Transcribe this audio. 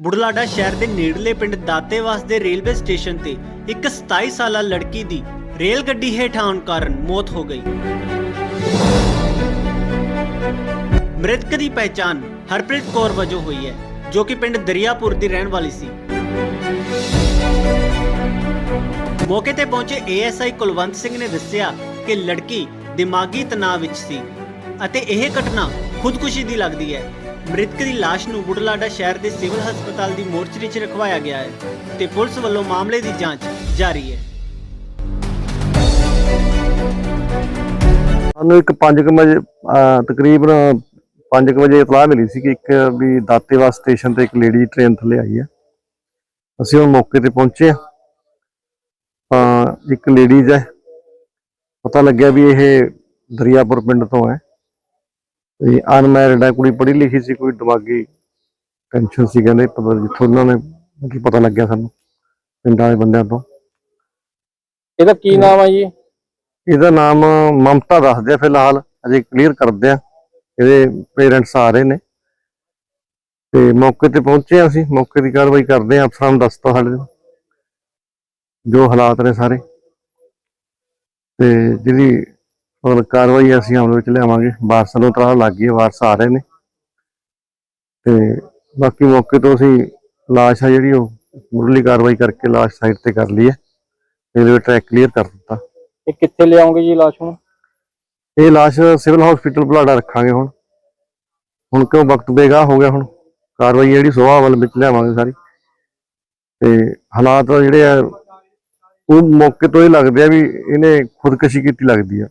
ਬੁਢਲਾਡਾ ਸ਼ਹਿਰ ਦੇ ਨੇੜਲੇ ਪਿੰਡ ਦਾਤੇਵਾਸ ਦੇ ਰੇਲਵੇ ਸਟੇਸ਼ਨ ਤੇ ਇੱਕ 27 ਸਾਲਾ ਲੜਕੀ ਦੀ ਰੇਲ ਗੱਡੀ ਹੇਠ ਆਉਣ ਕਾਰਨ ਮੌਤ ਹੋ ਗਈ। ਮ੍ਰਿਤਕ ਦੀ ਪਹਿਚਾਣ ਹਰਪ੍ਰੀਤ ਕੌਰ ਵਜੋਂ ਹੋਈ ਹੈ, ਜੋ ਕਿ ਪਿੰਡ ਦਰਿਆਪੁਰ ਦੀ ਰਹਿਣ ਵਾਲੀ ਸੀ। ਮੌਕੇ ਤੇ ਪਹੁੰਚੇ ਏਐਸਆਈ ਕੁਲਵੰਤ ਸਿੰਘ ਨੇ ਦੱਸਿਆ ਕਿ ਲੜਕੀ ਦਿਮਾਗੀ ਤਣਾਅ ਵਿੱਚ ਸੀ ਅਤੇ ਇਹ ਘਟਨਾ ਖੁਦਕੁਸ਼ੀ ਦੀ ਲੱਗਦੀ ਹੈ। ਮ੍ਰਿਤਕ ਦੀ ਲਾਸ਼ ਨੂੰ ਬੁਢਲਾਡਾ ਸ਼ਹਿਰ ਦੇ ਸਿਵਲ ਹਸਪਤਾਲ ਦੀ ਮੋਰਚਰੀ 'ਚ ਰਖਵਾਇਆ ਗਿਆ ਹੈ ਤੇ ਪੁਲਿਸ ਵੱਲੋਂ ਮਾਮਲੇ ਦੀ ਜਾਂਚ ਜਾਰੀ ਹੈ। ਸਾਨੂੰ ਇੱਕ 5 ਵਜੇ, ਅਹ, ਤਕਰੀਬਨ 5 ਵਜੇ ਇਤਲਾਹ ਮਿਲੀ ਸੀ ਕਿ ਇੱਕ ਵੀ ਦਾਤੇਵਾਸ ਸਟੇਸ਼ਨ ਤੇ ਇੱਕ ਲੇਡੀ ਟ੍ਰੇਨ ਥੱਲੇ ਆਈ ਹੈ। ਅਸੀਂ ਹੁਣ ਮੌਕੇ ਤੇ ਪਹੁੰਚੇ ਹਾਂ। ਤਾਂ ਇੱਕ ਲੇਡੀਜ਼ ਹੈ। ਪਤਾ ਲੱਗਿਆ ਵੀ ਇਹ ਦਰਿਆਪੁਰ ਪਿੰਡ ਤੋਂ ਹੈ। ਤੇ ਅਨਮੈਰਿਡ ਹੈ ਕੁੜੀ ਪੜ੍ਹੀ ਲਿਖੀ ਸੀ ਕੋਈ ਦਿਮਾਗੀ ਟੈਨਸ਼ਨ ਸੀ ਕਹਿੰਦੇ ਪਤਾ ਜਿੱਥੋਂ ਉਹਨਾਂ ਨੇ ਕੀ ਪਤਾ ਲੱਗਿਆ ਸਾਨੂੰ ਪਿੰਡਾਂ ਦੇ ਬੰਦਿਆਂ ਤੋਂ। ਇਹਦਾ ਕੀ ਨਾਮ ਆ ਜੀ? ਇਹਦਾ ਨਾਮ ਮਮਤਾ ਦੱਸਦੇ ਆ ਫਿਲਹਾਲ ਅਜੇ ਕਲੀਅਰ ਕਰਦੇ ਆ ਇਹਦੇ ਪੇਰੈਂਟਸ ਆ ਰਹੇ ਨੇ। ਤੇ ਮੌਕੇ ਤੇ ਪਹੁੰਚੇ ਅਸੀਂ ਮੌਕੇ ਦੀ ਕਾਰਵਾਈ ਕਰਦੇ ਆ ਅਫਸਰਾਂ ਨੂੰ ਦੱਸਤਾ ਸਾਡੇ। ਜੋ ਹਾਲਾਤ ਨੇ ਸਾਰੇ। ਤੇ ਜਿਹੜੀ ਹੁਣ ਕਾਰਵਾਈ ਅਸੀਂ ਅਮਲ ਵਿੱਚ ਲਿਆਵਾਂਗੇ। ਵਾਰਸਾਂ ਨੂੰ ਤਰਾ ਲੱਗ ਗਈ ਵਾਰਸ ਆ ਰਹੇ ਨੇ। ਤੇ ਬਾਕੀ ਮੌਕੇ ਤੋਂ ਅਸੀਂ ਲਾਸ਼ ਆ ਜਿਹੜੀ ਉਹ ਮੁੱਢਲੀ ਕਾਰਵਾਈ ਕਰਕੇ ਲਾਸ਼ ਸਾਈਡ ਤੇ ਕਰ ਲਈ ਹੈ। ਰੇਲਵੇ ਟਰੈਕ ਕਲੀਅਰ ਕਰ ਦਿੱਤਾ। ਇਹ ਕਿੱਥੇ ਲਿਆਉਂਗੇ ਜੀ ਲਾਸ਼ ਨੂੰ ਇਹ ਲਾਸ਼ ਸਿਵਲ ਹਸਪੀਟਲ ਬੁਲਾਡਾ ਰੱਖਾਂਗੇ ਹੁਣ। ਹੁਣ ਕਿਉਂ ਵਕਤ ਬੇਗਾ ਹੋ ਗਿਆ ਹੁਣ? ਕਾਰਵਾਈ ਜਿਹੜੀ ਸੁਭਾਅ ਵੱਲ ਵਿੱਚ ਲਿਆਵਾਂਗੇ ਸਾਰੀ। ਤੇ ਹਾਲਾਤ ਜਿਹੜੇ ਆ ਉਹ ਮੌਕੇ ਤੋਂ ਹੀ ਲੱਗਦੇ ਆ ਵੀ ਇਹਨੇ ਖੁਦਕੁਸ਼ੀ ਕੀਤੀ ਲੱਗਦੀ ਆ।